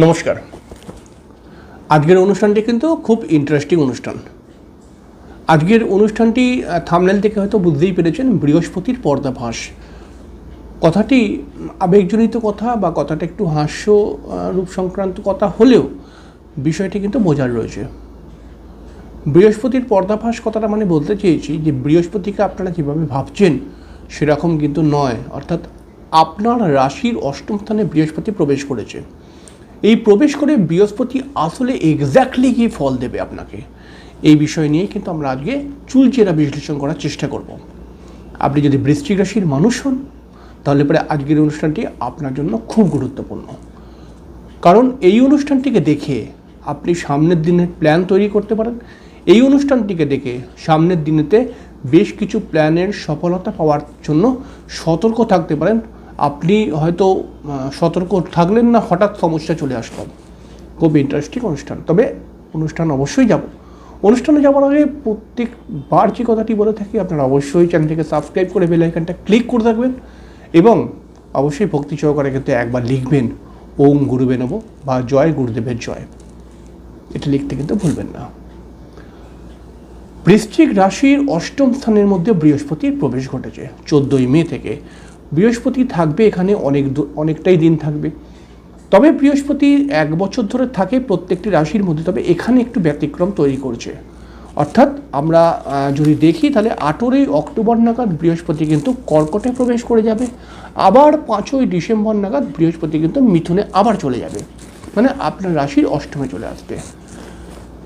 নমস্কার। আজকের অনুষ্ঠানটি কিন্তু খুব ইন্টারেস্টিং অনুষ্ঠান। আজকের অনুষ্ঠানটি থামনেল থেকে হয়তো বুঝতেই পেরেছেন, বৃহস্পতির পর্দাভাস কথাটি আবেগজনিত কথা বা কথাটা একটু হাস্য রূপ সংক্রান্ত কথা হলেও বিষয়টি কিন্তু বোঝার রয়েছে। বৃহস্পতির পর্দাভাস কথাটা মানে বলতে চেয়েছি যে বৃহস্পতিকে আপনারা যেভাবে ভাবছেন, সেরকম কিন্তু নয়। অর্থাৎ আপনার রাশির অষ্টম স্থানে বৃহস্পতি প্রবেশ করেছে। এই প্রবেশ করে বৃহস্পতি আসলে এক্স্যাক্টলি কী ফল দেবে আপনাকে? এই বিষয় নিয়ে কিন্তু আমরা আজকে চুলচেরা বিশ্লেষণ করার চেষ্টা করব। আপনি যদি বৃশ্চিক রাশির মানুষ হন, তাহলে পরে আজকের অনুষ্ঠানটি আপনার জন্য খুব গুরুত্বপূর্ণ। কারণ এই অনুষ্ঠানটিকে দেখে আপনি সামনের দিনের প্ল্যান তৈরি করতে পারেন। এই অনুষ্ঠানটিকে দেখে সামনের দিনেতে বেশ কিছু প্ল্যানের সফলতা পাওয়ার জন্য সতর্ক থাকতে পারেন। আপনি হয়তো সতর্ক থাকলেন না, হঠাৎ সমস্যা চলে আসলাম খুব ইন্টারেস্টিং অনুষ্ঠান। তবে অনুষ্ঠান অবশ্যই যাব। অনুষ্ঠানে যাওয়ার আগে প্রত্যেকবার যে কথাটি বলে থাকি, আপনারা অবশ্যই চ্যানেলটিকে সাবস্ক্রাইব করে বেল আইকনটা ক্লিক করে থাকবেন এবং অবশ্যই ভক্তি সহকারে কিন্তু একবার লিখবেন, ওম গুরুবে নব বা জয় গুরুদেবের জয় এটা লিখতে কিন্তু ভুলবেন না। বৃশ্চিক রাশির অষ্টম স্থানের মধ্যে বৃহস্পতির প্রবেশ ঘটেছে, চোদ্দোই মে থেকে। বৃহস্পতি থাকবে এখানে অনেক অনেকটাই দিন থাকবে। তবে বৃহস্পতি এক বছর ধরে থাকে প্রত্যেকটি রাশির মধ্যে, তবে এখানে একটু ব্যতিক্রম তৈরি করছে। অর্থাৎ আমরা যদি দেখি তাহলে আঠেরোই অক্টোবর নাগাদ বৃহস্পতি কিন্তু কর্কটে প্রবেশ করে যাবে। আবার পাঁচই ডিসেম্বর নাগাদ বৃহস্পতি কিন্তু মিথুনে আবার চলে যাবে। মানে আপনার রাশির অষ্টমে চলে আসবে।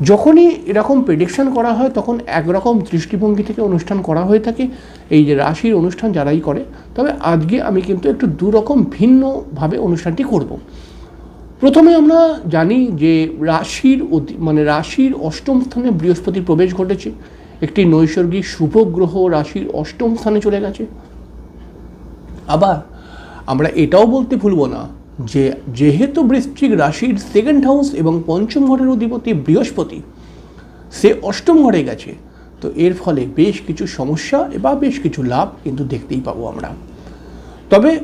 যখনই এরকম প্রেডিকশন করা হয়, তখন একরকম দৃষ্টিভঙ্গি থেকে অনুষ্ঠান করা হয়ে থাকে। এই যে রাশির অনুষ্ঠান যারাই করে, তবে আজকে আমি কিন্তু একটু দুরকম ভিন্নভাবে অনুষ্ঠানটি করব। প্রথমে আমরা জানি যে রাশির মানে রাশির অষ্টম স্থানে বৃহস্পতির প্রবেশ ঘটেছে। একটি নৈসর্গিক শুভ গ্রহ রাশির অষ্টম স্থানে চলে গেছে। আবার আমরা এটাও বলতে ভুলব না যে যেহেতু বৃশ্চিক রাশির সেকেন্ড হাউস এবং পঞ্চম ঘরের অধিপতি বৃহস্পতি, সে অষ্টম ঘরে গেছে। তো এর ফলে বেশ কিছু সমস্যা বা বেশ কিছু লাভ কিন্তু দেখতেই পাবো আমরা। তবে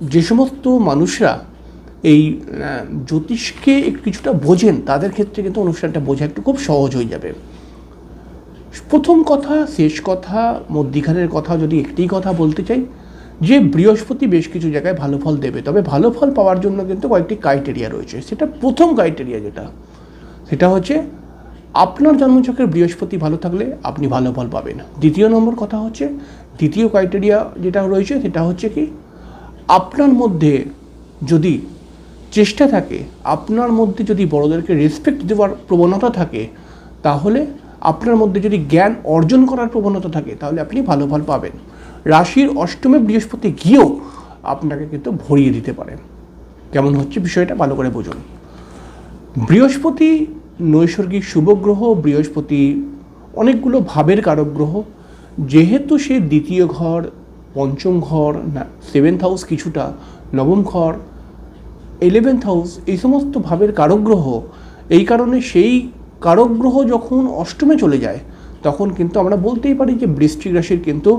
যে সমস্ত মানুষরা এই জ্যোতিষকে কিছুটা বোঝেন, তাদের ক্ষেত্রে কিন্তু অনুষ্ঠানটা বোঝা একটু খুব সহজ হয়ে যাবে। প্রথম কথা, শেষ কথা, মধ্যিখানের কথা যদি একটি কথা বলতে চাই যে বৃহস্পতি বেশ কিছু জায়গায় ভালো ফল দেবে, তবে ভালো ফল পাওয়ার জন্য কিন্তু কয়েকটি ক্রাইটেরিয়া রয়েছে। সেটা প্রথম ক্রাইটেরিয়া যেটা, সেটা হচ্ছে আপনার জন্মচক্রের বৃহস্পতি ভালো থাকলে আপনি ভালো ফল পাবেন। দ্বিতীয় নম্বর কথা হচ্ছে, দ্বিতীয় ক্রাইটেরিয়া যেটা রয়েছে সেটা হচ্ছে কি, আপনার মধ্যে যদি চেষ্টা থাকে, আপনার মধ্যে যদি বড়দেরকে রেসপেক্ট দেওয়ার প্রবণতা থাকে, তাহলে আপনার মধ্যে যদি জ্ঞান অর্জন করার প্রবণতা থাকে, তাহলে আপনি ভালো ফল পাবেন। রাশির অষ্টমে বৃহস্পতি গিয়েও আপনাকে কিন্তু ভরিয়ে দিতে পারে। কেমন হচ্ছে বিষয়টা ভালো করে বুঝুন। বৃহস্পতি নৈসর্গিক শুভগ্রহ বৃহস্পতি অনেকগুলো ভাবের কারক গ্রহ। যেহেতু সে দ্বিতীয় ঘর, পঞ্চম ঘর, না সেভেন্থ হাউস কিছুটা, নবম ঘর ইলেভেন্থ হাউস এই সমস্ত ভাবের কারক গ্রহ, এই কারণে সেই কারক গ্রহ যখন অষ্টমে চলে যায়, তখন কিন্তু আমরা বলতেই পারি যে বৃষ্টিক রাশির কিন্তু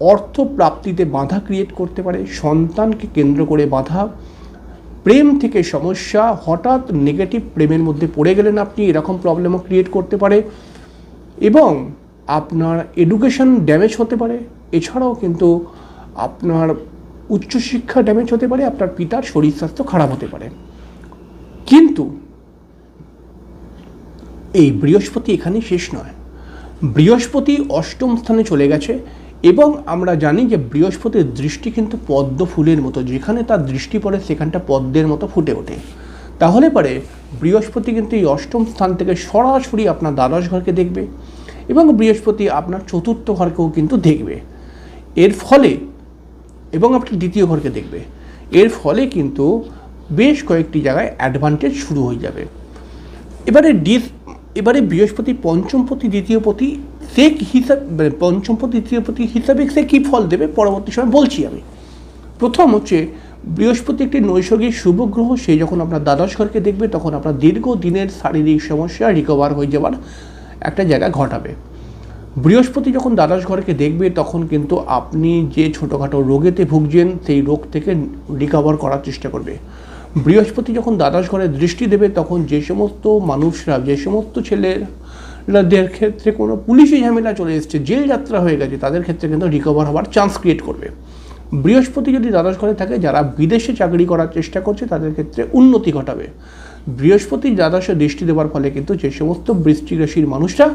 অর্থ প্রাপ্তিতে বাধা ক্রিয়েট করতে পারে, সন্তানকে কেন্দ্র করে বাধা, প্রেম থেকে সমস্যা, হঠাৎ নেগেটিভ প্রেমের মধ্যে পড়ে গেলেন আপনি, এরকম প্রবলেমও ক্রিয়েট করতে পারে এবং আপনার এডুকেশন ড্যামেজ হতে পারে, এছাড়াও কিন্তু আপনার উচ্চশিক্ষা ড্যামেজ হতে পারে, আপনার পিতার শরীর স্বাস্থ্য খারাপ হতে পারে। কিন্তু এই বৃহস্পতি এখানে শেষ নয়। বৃহস্পতি অষ্টম স্থানে চলে গেছে এবং আমরা জানি যে বৃহস্পতির দৃষ্টি কিন্তু পদ্ম ফুলের মতো, যেখানে তার দৃষ্টি পড়ে সেখানটা পদ্মের মতো ফুটে ওঠে। তাহলে পরে বৃহস্পতি কিন্তু এই অষ্টম স্থান থেকে সরাসরি আপনার দ্বাদশ ঘরকে দেখবে এবং বৃহস্পতি আপনার চতুর্থ ঘরকেও কিন্তু দেখবে। এর ফলে এবং আপনি দ্বিতীয় ঘরকে দেখবে। এর ফলে কিন্তু বেশ কয়েকটি জায়গায় অ্যাডভান্টেজ শুরু হয়ে যাবে। এবারে ডিস, এবারে বৃহস্পতি পঞ্চমপতি দ্বিতীয়পতি সে হিসাব মানে পঞ্চমপতি দ্বিতীয়পতি হিসাবে সে কী ফল দেবে? পরবর্তী সময় বলছি আমি। প্রথম হচ্ছে, বৃহস্পতি একটি নৈসর্গিক শুভ গ্রহ, সে যখন আপনার দ্বাদশ ঘরকে দেখবে, তখন আপনার দীর্ঘ দিনের শারীরিক সমস্যা রিকভার হয়ে যাওয়ার একটা জায়গা ঘটাবে। বৃহস্পতি যখন দ্বাদশ ঘরকে দেখবে, তখন কিন্তু আপনি যে ছোটোখাটো রোগেতে ভুগছেন, সেই রোগ থেকে রিকভার করার চেষ্টা করবে। বৃহস্পতি যখন দ্বাদশ ঘরে দৃষ্টি দেবে, তখন যে সমস্ত মানুষরা, যে সমস্ত ছেলেদের ক্ষেত্রে কোনো পুলিশি ঝামেলা চলে এসছে। জেল যাত্রা হয়ে গেছে, তাদের ক্ষেত্রে কিন্তু রিকভার হওয়ার চান্স ক্রিয়েট করবে। বৃহস্পতি যদি দ্বাদশ ঘরে থাকে, যারা বিদেশে চাকরি করার চেষ্টা করছে, তাদের ক্ষেত্রে উন্নতি ঘটাবে। বৃহস্পতি দ্বাদশে দৃষ্টি দেওয়ার ফলে কিন্তু যে সমস্ত বৃষ্টিক রাশির মানুষরা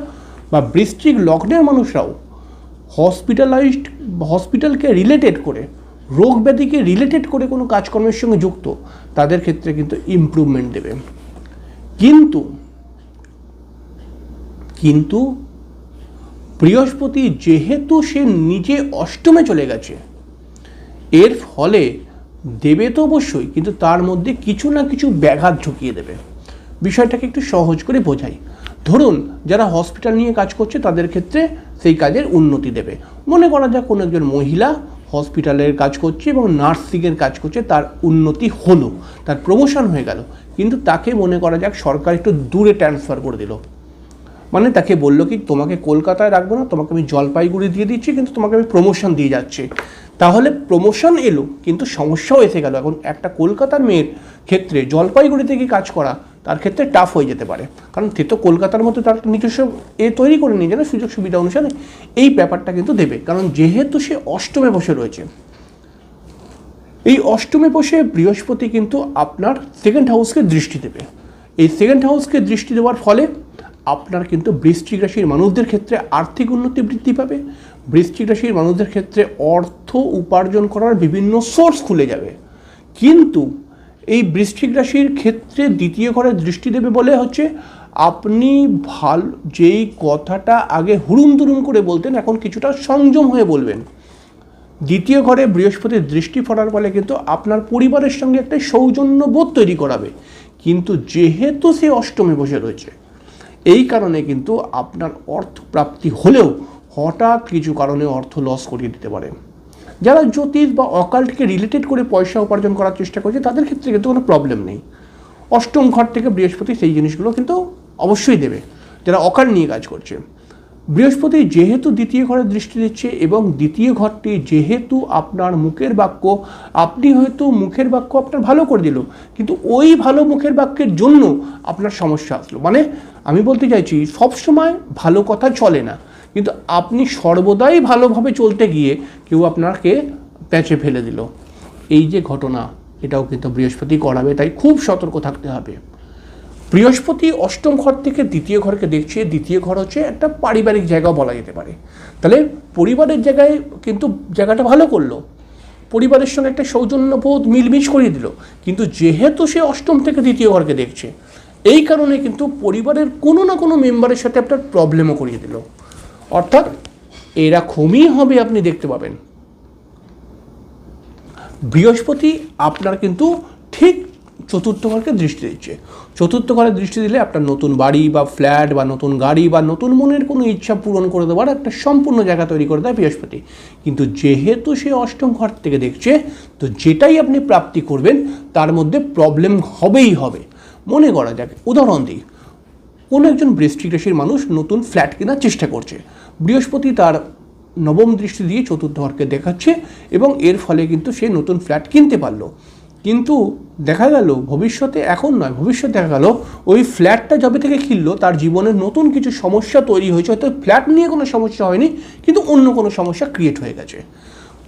বা বৃষ্টিক লগ্নের মানুষরাও হসপিটালাইজড হসপিটালকে রিলেটেড করে, রোগ ব্যাধিকে রিলেটেড করে কোনো কাজকর্মের সঙ্গে যুক্ত, তাদের ক্ষেত্রে কিন্তু ইমপ্রুভমেন্ট দেবে। কিন্তু কিন্তু বৃহস্পতি যেহেতু সে নিজে অষ্টমে চলে গেছে, এর ফলে দেবে তো অবশ্যই, কিন্তু তার মধ্যে কিছু না কিছু ব্যাঘাত ঢুকিয়ে দেবে। বিষয়টাকে একটু সহজ করে বোঝাই। ধরুন, যারা হসপিটাল নিয়ে কাজ করছে, তাদের ক্ষেত্রে সেই কাজের উন্নতি দেবে। মনে করা যাক কোনো একজন মহিলা হসপিটালের কাজ করছে এবং নার্সিংয়ের কাজ করছে, তার উন্নতি হলো, তার প্রমোশন হয়ে গেল। কিন্তু তাকে মনে করা যাক সরকার একটু দূরে ট্রান্সফার করে দিল। মানে তাকে বলল কি, তোমাকে কলকাতায় রাখব না, তোমাকে আমি জলপাইগুড়ি দিয়ে দিচ্ছি, কিন্তু তোমাকে আমি প্রমোশন দিয়ে যাচ্ছি। তাহলে প্রমোশন এলো, কিন্তু সমস্যাও এসে গেল। এখন একটা কলকাতার মেয়ের ক্ষেত্রে জলপাইগুড়িতে গিয়ে কাজ করা, তার ক্ষেত্রে টাফ হয়ে যেতে পারে। কারণ সে তো কলকাতার মতো তার নিজস্ব এ তৈরি করে নিয়ে না সুযোগ সুবিধা অনুসারে। এই ব্যাপারটা কিন্তু দেবে। কারণ যেহেতু সে অষ্টমে বসে রয়েছে, এই অষ্টমে বসে বৃহস্পতি কিন্তু আপনার সেকেন্ড হাউসকে দৃষ্টি দেবে। এই সেকেন্ড হাউসকে দৃষ্টি দেওয়ার ফলে আপনার কিন্তু বৃশ্চিক রাশির মানুষদের ক্ষেত্রে আর্থিক উন্নতি বৃদ্ধি পাবে। বৃশ্চিক রাশির মানুষদের ক্ষেত্রে অর্থ উপার্জন করার বিভিন্ন সোর্স খুলে যাবে। কিন্তু এই বৃশ্চিক রাশির ক্ষেত্রে দ্বিতীয় ঘরে দৃষ্টি দেবে বলে হচ্ছে আপনি ভালো যেই কথাটা আগে হুড়ুম দুরুম করে বলতেন, এখন কিছুটা সংযম হয়ে বলবেন। দ্বিতীয় ঘরে বৃহস্পতির দৃষ্টি পড়ার ফলে কিন্তু আপনার পরিবারের সঙ্গে একটা সৌজন্যবোধ তৈরি করাবে। কিন্তু যেহেতু সে অষ্টমে বসে রয়েছে এই কারণে কিন্তু আপনার অর্থ প্রাপ্তি হলেও হঠাৎ কিছু কারণে অর্থ লস করিয়ে দিতে পারে। যারা জ্যোতিষ বা অকাল্টকে রিলেটেড করে পয়সা উপার্জন করার চেষ্টা করছে, তাদের ক্ষেত্রে কিন্তু কোনো প্রবলেম নেই। অষ্টম ঘর থেকে বৃহস্পতি সেই জিনিসগুলো কিন্তু অবশ্যই দেবে। যারা অকাল নিয়ে কাজ করছে বৃহস্পতি যেহেতু দ্বিতীয় ঘরে দৃষ্টি দিচ্ছে এবং দ্বিতীয় ঘরটি যেহেতু আপনার মুখের বাক্য, আপনি হয়তো মুখের বাক্য আপনার ভালো করে দিল, কিন্তু ওই ভালো মুখের বাক্যের জন্য আপনার সমস্যা আসলো। মানে আমি বলতে চাইছি, সবসময় ভালো কথা চলে না, কিন্তু আপনি সর্বদাই ভালোভাবে চলতে গিয়ে কেউ আপনাকে প্যাচে ফেলে দিল। এই যে ঘটনা, এটাও কিন্তু বৃহস্পতি করাবে, তাই খুব সতর্ক থাকতে হবে। বৃহস্পতি অষ্টম ঘর থেকে দ্বিতীয় ঘরকে দেখছে। দ্বিতীয় ঘর হচ্ছে একটা পারিবারিক জায়গাও বলা যেতে পারে। তাহলে পরিবারের জায়গায় কিন্তু জায়গাটা ভালো করল। পরিবারের সঙ্গে একটা সৌজন্যবোধ মিলমিশ করিয়ে দিল। কিন্তু যেহেতু সে অষ্টম থেকে দ্বিতীয় ঘরকে দেখছে, এই কারণে কিন্তু পরিবারের কোনো না কোনো মেম্বারের সাথে আপনার প্রবলেমও করিয়ে দিল। অর্থাৎ এরকমই হবে আপনি দেখতে পাবেন। বৃহস্পতি আপনার কিন্তু ঠিক চতুর্থ ঘরকে দৃষ্টি দিচ্ছে। চতুর্থ ঘরে দৃষ্টি দিলে আপনার নতুন বাড়ি বা ফ্ল্যাট বা নতুন গাড়ি বা নতুন মনের কোনো ইচ্ছা পূরণ করে দেওয়ার একটা সম্পূর্ণ জায়গা তৈরি করে দেয় বৃহস্পতি। কিন্তু যেহেতু সে অষ্টম ঘর থেকে দেখছে, তো যেটাই আপনি প্রাপ্তি করবেন, তার মধ্যে প্রবলেম হবেই হবে। মনে করা যাক, উদাহরণ দিই। কোনো একজন বৃষ্টিক রাশির মানুষ নতুন ফ্ল্যাট কেনার চেষ্টা করছে। বৃহস্পতি তার নবম দৃষ্টি দিয়ে চতুর্থ ঘরকে দেখাচ্ছে এবং এর ফলে কিন্তু সে নতুন ফ্ল্যাট কিনতে পারল। কিন্তু দেখা গেল ভবিষ্যতে, এখন নয় ভবিষ্যতে দেখা গেল, ওই ফ্ল্যাটটা যবে থেকে কিনলো, তার জীবনের নতুন কিছু সমস্যা তৈরি হয়েছে। হয়তো ফ্ল্যাট নিয়ে কোনো সমস্যা হয়নি, কিন্তু অন্য কোনো সমস্যা ক্রিয়েট হয়ে গেছে।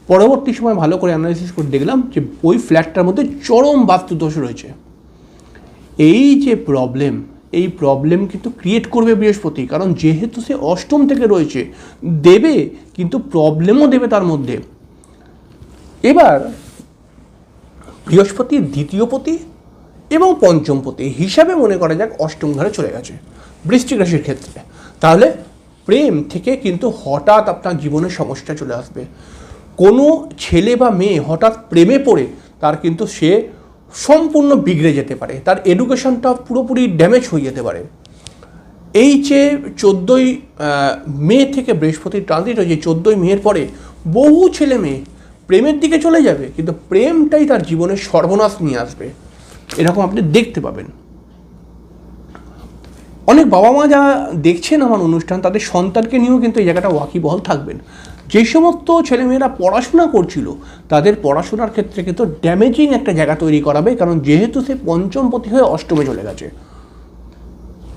পরবর্তী সময় ভালো করে অ্যানালাইসিস করে দেখলাম যে ওই ফ্ল্যাটটার মধ্যে চরম বাস্তুদোষ রয়েছে। এই যে প্রবলেম এই প্রবলেম কিন্তু ক্রিয়েট করবে বৃহস্পতি, কারণ যেহেতু সে অষ্টম থেকে রয়েছে, দেবে, কিন্তু প্রবলেমও দেবে তার মধ্যে। এবার বৃহস্পতি, দ্বিতীয় পতি এবং পঞ্চম পতি হিসাবে মনে করা যাক অষ্টম ঘরে চলে গেছে বৃশ্চিক রাশির ক্ষেত্রে। তাহলে প্রেম থেকে কিন্তু হঠাৎ আপনার জীবনে সমস্যা চলে আসবে। কোনো ছেলে বা মেয়ে হঠাৎ প্রেমে পড়ে, তার কিন্তু সে সম্পূর্ণ বিগড়ে যেতে পারে। তার এডুকেশনটা পুরোপুরি ড্যামেজ হয়ে যেতে পারে। এই যে চোদ্দোই মে থেকে বৃহস্পতির ট্রানজিট হয়েছে, চোদ্দোই মেয়ের পরে বহু ছেলে মেয়ে প্রেমের দিকে চলে যাবে, কিন্তু প্রেমটাই তার জীবনের সর্বনাশ নিয়ে আসবে। এরকম আপনি দেখতে পাবেন। অনেক বাবা মা যারা দেখছেন আমার অনুষ্ঠান, তাদের সন্তানকে নিয়েও কিন্তু এই জায়গাটা ওয়াকিবহল থাকবেন। যে সমস্ত ছেলেমেয়েরা পড়াশোনা করছিল, তাদের পড়াশোনার ক্ষেত্রে কিন্তু ড্যামেজিং একটা জায়গা তৈরি করাবে, কারণ যেহেতু সে পঞ্চম পঞ্চমপতি হয়ে অষ্টমে চলে গেছে।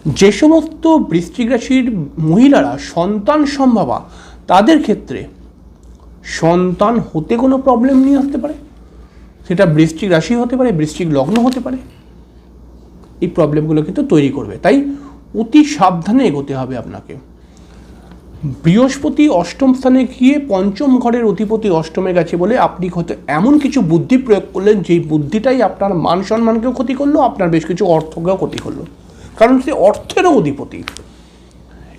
যে সমস্ত বৃশ্চিক রাশির মহিলারা, সন্তান সম্ভাবা, তাদের ক্ষেত্রে সন্তান হতে কোনো প্রবলেম নিয়ে আসতে পারে? সেটা বৃষ্টিক রাশি হতে পারে বৃষ্টিক লগ্ন হতে পারে। এই প্রবলেমগুলো কিন্তু তৈরি করবে। তাই অতি সাবধানে এগোতে হবে আপনাকে। বৃহস্পতি অষ্টম স্থানে গিয়ে পঞ্চম ঘরের অধিপতি অষ্টমে গেছে বলে আপনি হয়তো এমন কিছু বুদ্ধি প্রয়োগ করলেন, যেই বুদ্ধিটাই আপনার মান সম্মানকেও ক্ষতি করল, আপনার বেশ কিছু অর্থকেও ক্ষতি করল। কারণ সে অর্থেরও অধিপতি।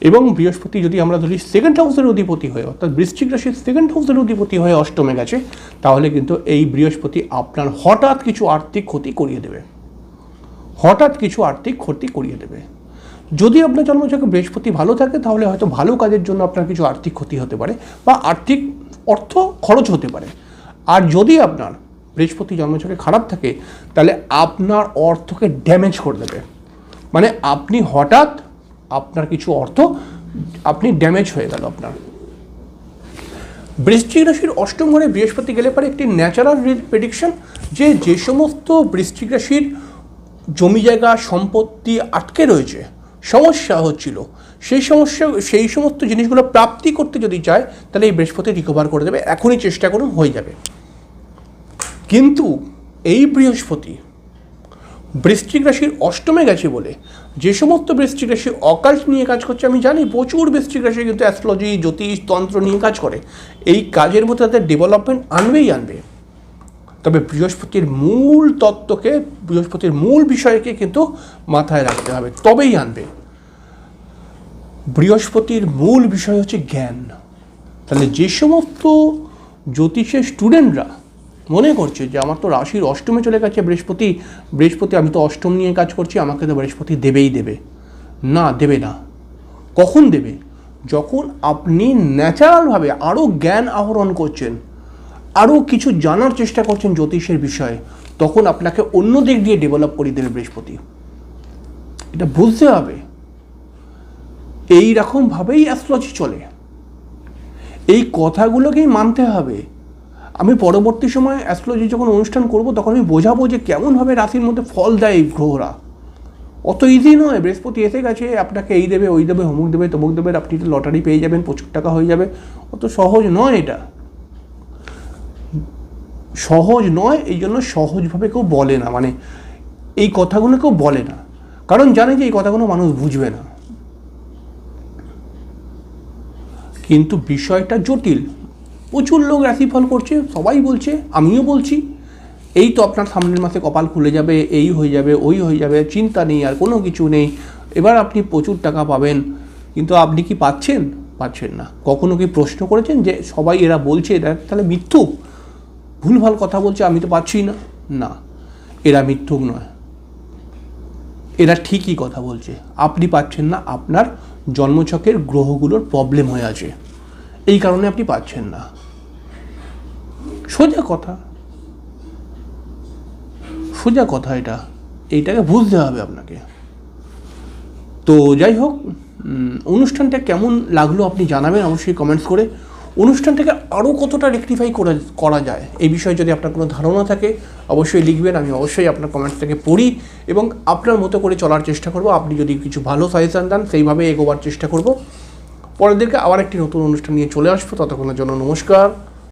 এবং বৃহস্পতি যদি আমরা ধরি সেকেন্ড হাউসের অধিপতি হয়ে, অর্থাৎ বৃশ্চিক রাশির সেকেন্ড হাউসের অধিপতি হয়ে অষ্টমে গেছে, তাহলে কিন্তু এই বৃহস্পতি আপনার হঠাৎ কিছু আর্থিক ক্ষতি করিয়ে দেবে। হঠাৎ কিছু আর্থিক ক্ষতি করিয়ে দেবে। যদি আপনার জন্মছকে বৃহস্পতি ভালো থাকে, তাহলে হয়তো ভালো কাজের জন্য আপনার কিছু আর্থিক ক্ষতি হতে পারে বা আর্থিক অর্থ খরচ হতে পারে। আর যদি আপনার বৃহস্পতি জন্মছকে খারাপ থাকে, তাহলে আপনার অর্থকে ড্যামেজ করে দেবে। মানে আপনি হঠাৎ আপনার কিছু অর্থ, আপনি ড্যামেজ হয়ে গেল আপনার। বৃশ্চিক রাশির অষ্টম ঘরে বৃহস্পতি গেলে পরে একটি ন্যাচারাল প্রেডিকশন যে যে সমস্ত বৃশ্চিক রাশির জমি জায়গা, সম্পত্তি আটকে রয়েছে, সমস্যা হচ্ছিল, সেই সমস্যা, সেই সমস্ত জিনিসগুলো প্রাপ্তি করতে যদি চায়, তাহলে এই বৃহস্পতি রিকভার করে দেবে, এখনই চেষ্টা করুন, হয়ে যাবে। কিন্তু এই বৃহস্পতি বৃশ্চিক রাশির অষ্টমে গেছে বলে। যে সমস্ত বৃশ্চিক রাশি অকাল্ট নিয়ে কাজ করছে, আমি জানি প্রচুর বৃশ্চিক রাশি কিন্তু অ্যাস্ট্রোলজি জ্যোতিষ, তন্ত্র নিয়ে কাজ করে। এই কাজের মধ্যে তাদের ডেভেলপমেন্ট আনবেই আনবে। তবে বৃহস্পতির মূল তত্ত্বকে, বৃহস্পতির মূল বিষয়কে কিন্তু মাথায় রাখতে হবে, তবেই আনবে। বৃহস্পতির মূল বিষয় হচ্ছে জ্ঞান। তাহলে যে সমস্ত জ্যোতিষের স্টুডেন্টরা মনে করছে যে আমার তো রাশির অষ্টমে চলে গেছে বৃহস্পতি বৃহস্পতি আমি তো অষ্টম নিয়ে কাজ করছি, আমাকে তো বৃহস্পতি দেবেই দেবে। না দেবে না। কখন দেবে? যখন আপনি ন্যাচারালভাবে আরও জ্ঞান আহরণ করছেন আরও কিছু জানার চেষ্টা করছেন জ্যোতিষের বিষয়ে, তখন আপনাকে অন্য দিক দিয়ে ডেভেলপ করে দেবে বৃহস্পতি। এটা বুঝতে হবে। এই রকমভাবেই অ্যাস্ট্রোলজি চলে। এই কথাগুলোকেই মানতে হবে। আমি পরবর্তী সময় অ্যাস্ট্রোলজি যখন অনুষ্ঠান করব, তখন আমি বোঝাবো যে কেমনভাবে রাশির মধ্যে ফল দেয় এই গ্রহরা। অত ইজি নয়। বৃহস্পতি এসে গেছে, আপনাকে এই দেবে, ওই দেবে, অমুক দেবে, তমুক দেবে, আপনি লটারি পেয়ে যাবেন, প্রচুর টাকা হয়ে যাবে। অত সহজ নয় এটা। সহজ নয়, এই জন্য সহজভাবে কেউ বলে না। মানে এই কথাগুলো কেউ বলে না। কারণ জানে যে এই কথাগুলো মানুষ বুঝবে না। কিন্তু বিষয়টা জটিল। প্রচুর লোক রাশিফল করছে, সবাই বলছে, আমিও বলছি। এই তো আপনার সামনের মাসে কপাল খুলে যাবে, এই হয়ে যাবে, ওই হয়ে যাবে, চিন্তা নেই, আর কোনো কিছু নেই। এবার আপনি প্রচুর টাকা পাবেন। কিন্তু আপনি কি পাচ্ছেন? পাচ্ছেন না। কখনো কি প্রশ্ন করেছেন যে সবাই এরা বলছে এরা তাহলে মিথ্যুক? ভুলভাল কথা বলছে, আমি তো পাচ্ছি না। না, এরা মিথ্যুক নয়। এরা ঠিকই কথা বলছে। আপনি পাচ্ছেন না, আপনার জন্মছকের গ্রহগুলোর প্রবলেম হয়ে আছে। এই কারণে আপনি পাচ্ছেন না। সোজা কথা। সোজা কথা এটা। এইটাকে বুঝতে হবে আপনাকে। তো যাই হোক অনুষ্ঠানটা কেমন লাগল আপনি জানাবেন অবশ্যই কমেন্টস করে। অনুষ্ঠানটাকে আরও কতটা রেকটিফাই করা করা যায় এই বিষয়ে যদি আপনার কোনো ধারণা থাকে, অবশ্যই লিখবেন, আমি অবশ্যই আপনার কমেন্টস থেকে পড়ি এবং আপনার মতো করে চলার চেষ্টা করব। আপনি যদি কিছু ভালো সাজেশান দেন, সেইভাবে এগোবার চেষ্টা করব। পরের দিনকে আবার একটি নতুন অনুষ্ঠান নিয়ে চলে আসব। ততক্ষণের জন্য নমস্কার।